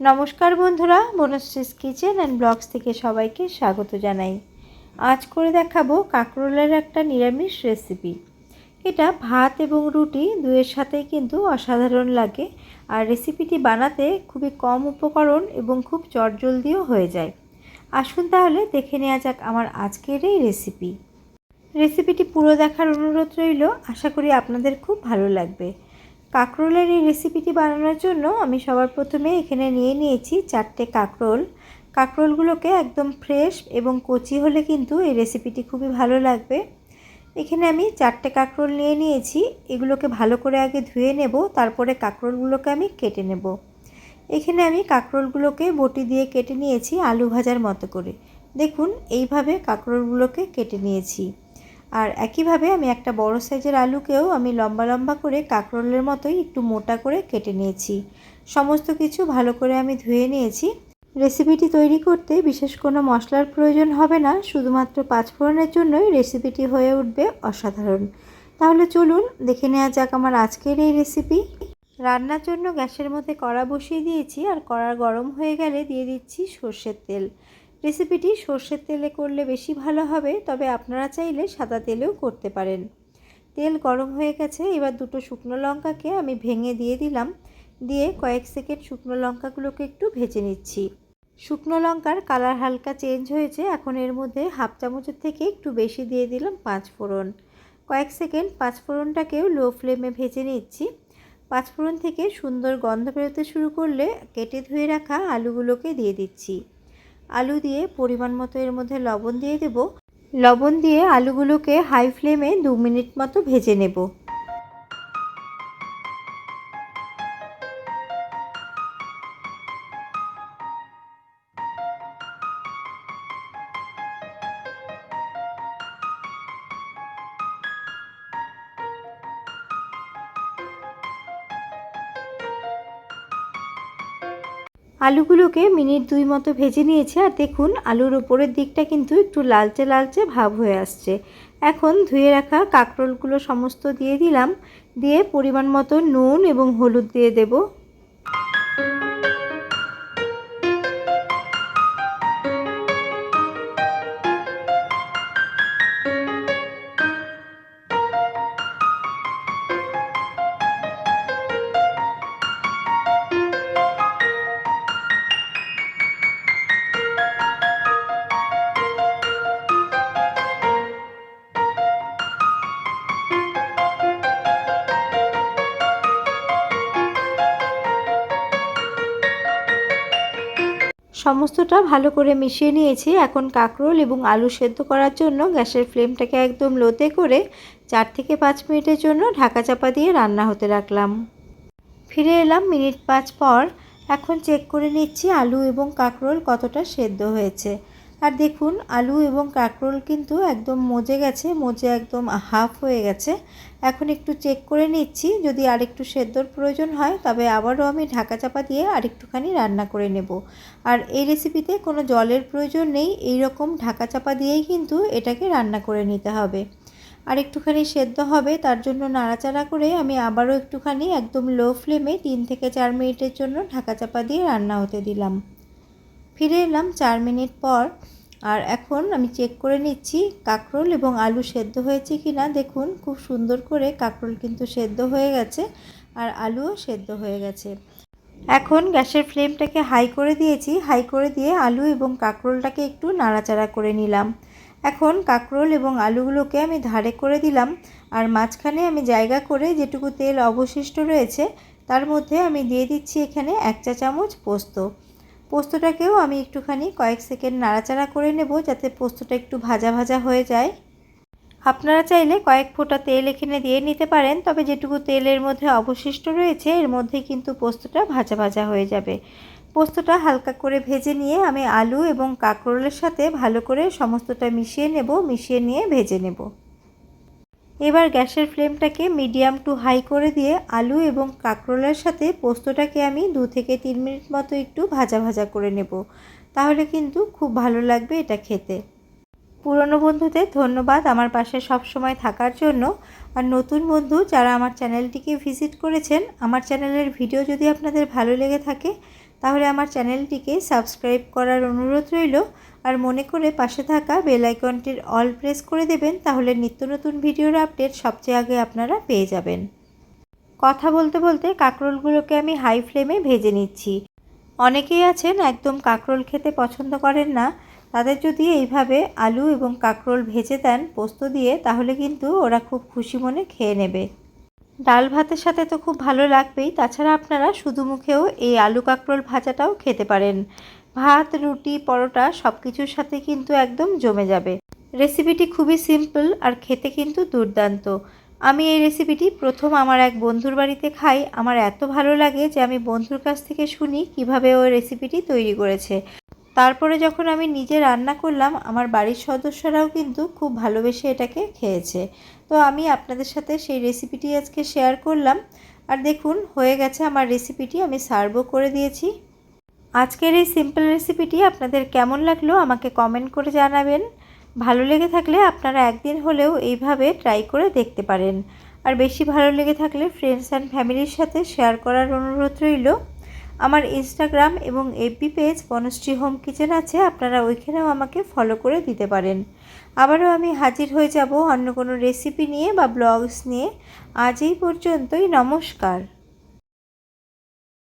নমস্কার বন্ধুরা বনশ্রীস kitchen and blogs থেকে সবাইকে স্বাগত জানাই। আজ করে দেখাবো কাঁকরোলের একটা নিরামিষ রেসিপি এটা ভাত এবং রুটি দুয়ের সাথেই কিন্তু অসাধারণ লাগে আর রেসিপিটি বানাতে খুবই কম উপকরণ এবং খুব চটজলদিও হয়ে যায়। আসুন তাহলে দেখে নেওয়া যাক আমার আজকের এই রেসিপি রেসিপিটি পুরো দেখার অনুরোধ রইল, আশা করি আপনাদের খুব ভালো লাগবে। কাঁকরোলের এই রেসিপিটি বানানোর জন্য আমি সবার প্রথমে এখানে নিয়ে নিয়েছি চারটে কাঁকরোল। কাঁকরোলগুলোকে একদম ফ্রেশ এবং কচি হলে কিন্তু এই রেসিপিটি খুবই ভালো লাগবে। এখানে আমি চারটে কাঁকরোল নিয়ে নিয়েছি। এগুলোকে ভালো করে আগে ধুয়ে নেব, তারপরে কাঁকরোলগুলোকে আমি কেটে নেব। এখানে আমি কাঁকরোলগুলোকে বটি দিয়ে কেটে নিয়েছি আলু ভাজার মতো করে। দেখুন, এইভাবে কাঁকরোলগুলোকে কেটে নিয়েছি। আর একইভাবে আমি একটা বড় সাইজের আলুকেও আমি লম্বা লম্বা করে কাঁকরোলের মতোই একটু মোটা করে কেটে নিয়েছি। সমস্ত কিছু ভালো করে আমি ধুয়ে নিয়েছি। রেসিপিটি তৈরি করতে বিশেষ কোনো মশলার প্রয়োজন হবে না, শুধুমাত্র পাঁচফোড়নের জন্যই রেসিপিটি হয়ে উঠবে অসাধারণ। তাহলে চলুন দেখে নেওয়া যাক আমার আজকের এই রেসিপি। রান্নার জন্য গ্যাসের মধ্যে কড়া বসিয়ে দিয়েছি আর কড়া গরম হয়ে গেলে দিয়ে দিচ্ছি সর্ষের তেল। রেসিপিটি সর্ষের তেলে করলে বেশি ভালো হবে, তবে আপনারা চাইলে সাদা তেলেও করতে পারেন। তেল গরম হয়ে গেছে, এবার দুটো শুকনো লঙ্কাকে আমি ভেঙে দিয়ে দিলাম। দিয়ে কয়েক সেকেন্ড শুকনো লঙ্কাগুলোকে একটু ভেজে নিচ্ছি। শুকনো লঙ্কার কালার হালকা চেঞ্জ হয়েছে, এখন এর মধ্যে হাফ চামচের থেকে একটু বেশি দিয়ে দিলাম পাঁচ ফোড়ন। কয়েক সেকেন্ড পাঁচ ফোড়নটাকেও লো ফ্লেমে ভেজে নিচ্ছি। পাঁচ ফোড়ন থেকে সুন্দর গন্ধ বেরোতে শুরু করলে কেটে ধুয়ে রাখা আলুগুলোকে দিয়ে দিচ্ছি। আলু দিয়ে পরিমাণ মতো এর মধ্যে লবণ দিয়ে দেব। লবণ দিয়ে আলুগুলোকে হাই ফ্লেমে দু মিনিট মতো ভেজে নেব। আলুগুলোকে মিনিট দুই মতো ভেজে নিয়েছে আর দেখুন আলুর ওপরের দিকটা কিন্তু একটু লালচে লালচে ভাব হয়ে আসছে। এখন ধুয়ে রাখা কাঁকরোলগুলো সমস্ত দিয়ে দিলাম। দিয়ে পরিমাণ মতো নুন এবং হলুদ দিয়ে দেবো। সমস্তটা ভালো করে মিশিয়ে নিয়েছি। এখন কাঁকরোল এবং আলু সেদ্ধ করার জন্য গ্যাসের ফ্লেমটাকে একদম লোতে করে চার থেকে পাঁচ মিনিটের জন্য ঢাকা চাপা দিয়ে রান্না হতে রাখলাম। ফিরে এলাম মিনিট পাঁচ পর। এখন চেক করে নিচ্ছি আলু এবং কাঁকরোল কতটা সেদ্ধ হয়েছে। আর দেখুন, আলু এবং কাঁকরোল কিন্তু একদম মজে গেছে, মজে একদম হাফ হয়ে গেছে। এখন একটু চেক করে নিচ্ছি, যদি আরেকটু সেদ্ধর প্রয়োজন হয়, তবে আবারও আমি ঢাকা চাপা দিয়ে আরেকটুখানি রান্না করে নেব। আর এই রেসিপিতে কোনো জলের প্রয়োজন নেই এই রকম ঢাকা চাপা দিয়েই কিন্তু এটাকে রান্না করে নিতে হবে। আর একটুখানি সেদ্ধ হবে, তার জন্য নাড়াচাড়া করে আমি আবারও একটুখানি একদম লো ফ্লেমে তিন থেকে চার মিনিটের জন্য ঢাকা চাপা দিয়ে রান্না হতে দিলাম। ফিরে এলাম চার মিনিট পর। আর এখন আমি চেক করে নিচ্ছি কাঁকরোল এবং আলু সেদ্ধ হয়েছে কি না দেখুন, খুব সুন্দর করে কাঁকরোল কিন্তু সেদ্ধ হয়ে গেছে আর আলুও সেদ্ধ হয়ে গেছে। এখন গ্যাসের ফ্লেমটাকে হাই করে দিয়েছি। হাই করে দিয়ে আলু এবং কাঁকরোলটাকে একটু নাড়াচাড়া করে নিলাম। এখন কাঁকরোল এবং আলুগুলোকে আমি ধারে করে দিলাম। আর মাঝখানে আমি জায়গা করে যেটুকু তেল অবশিষ্ট রয়েছে, তার মধ্যে আমি দিয়ে দিচ্ছি এখানে এক চা চামচ পোস্ত। পোস্তটাকেও আমি একটুখানি কয়েক সেকেন্ড নাড়াচাড়া করে নেব যাতে পোস্তটা একটু ভাজা ভাজা হয়ে যায়। আপনারা চাইলে কয়েক ফোঁটা তেল এখানে দিয়ে নিতে পারেন, তবে যেটুকু তেলের মধ্যে অবশিষ্ট রয়েছে, এর মধ্যে কিন্তু পোস্তটা ভাজা ভাজা হয়ে যাবে। পোস্তটা হালকা করে ভেজে নিয়ে আমি আলু এবং কাঁকরোলের সাথে ভালো করে সমস্তটা মিশিয়ে নেব, মিশিয়ে নিয়ে ভেজে নেব। এবার গ্যাসের ফ্লেমটাকে মিডিয়াম টু হাই করে দিয়ে আলু এবং কাঁকরোলের সাথে পোস্তটাকে আমি দু থেকে তিন মিনিট মতো একটু ভাজা ভাজা করে নেব। তাহলে কিন্তু খুব ভালো লাগবে এটা খেতে। পুরনো বন্ধুদের ধন্যবাদ আমার পাশে সব সময় থাকার জন্য। আর নতুন বন্ধু যারা আমার চ্যানেলটিকে ভিজিট করেছেন, আমার চ্যানেলের ভিডিও যদি আপনাদের ভালো লেগে থাকে তাহলে আমার চ্যানেলটিকে সাবস্ক্রাইব করার অনুরোধ রইল। আর মনে করে পাশে থাকা বেল আইকনটির অল প্রেস করে দেবেন, তাহলে নিত্য নতুন ভিডিওর আপডেট সবচেয়ে আগে আপনারা পেয়ে যাবেন। কথা বলতে বলতে কাঁকরোলগুলোকে আমি হাই ফ্লেমে ভেজে নিচ্ছি। অনেকেই আছেন একদম কাঁকরোল খেতে পছন্দ করেন না। তাদের যদি এইভাবে আলু এবং কাঁকরোল ভেজে দেন পোস্ত দিয়ে, তাহলে কিন্তু ওরা খুব খুশি মনে খেয়ে নেবে। ডাল ভাতের সাথে তো খুব ভালো লাগবেই। তাছাড়া আপনারা শুধু মুখেও এই আলু কাঁকরোল ভাজাটাও খেতে পারেন। ভাত, রুটি, পরোটা সব কিছুর সাথে কিন্তু একদম জমে যাবে। রেসিপিটি খুবই সিম্পল আর খেতে কিন্তু দুর্দান্ত। আমি এই রেসিপিটি প্রথম আমার এক বন্ধুর বাড়িতে খাই। আমার এত ভালো লাগে যে আমি বন্ধুর কাছ থেকে শুনি কীভাবে ওই রেসিপিটি তৈরি করেছে। তারপরে যখন আমি নিজে রান্না করলাম, আমার বাড়ির সদস্যরাও কিন্তু খুব ভালোবেসে এটাকে খেয়েছে। তো আমি আপনাদের সাথে সেই রেসিপিটি আজকে শেয়ার করলাম। আর দেখুন, হয়ে গেছে আমার রেসিপিটি আমি সার্ভও করে দিয়েছি। আজকের এই সিম্পল রেসিপিটি আপনাদের কেমন লাগল আমাকে কমেন্ট করে জানাবেন। ভালো লেগে থাকলে আপনারা একদিন হলেও এইভাবে ট্রাই করে দেখতে পারেন। আর বেশি ভালো লেগে থাকলে ফ্রেন্ডস অ্যান্ড ফ্যামিলির সাথে শেয়ার করার অনুরোধ রইল। আমার ইনস্টাগ্রাম এবং FB page Banashree home kitchen আছে, আপনারা ওইখানেও আমাকে ফলো করে দিতে পারেন। আবারও আমি হাজির হয়ে যাব অন্য কোনো রেসিপি নিয়ে বা ব্লগস নিয়ে। আজ এই পর্যন্তই, নমস্কার।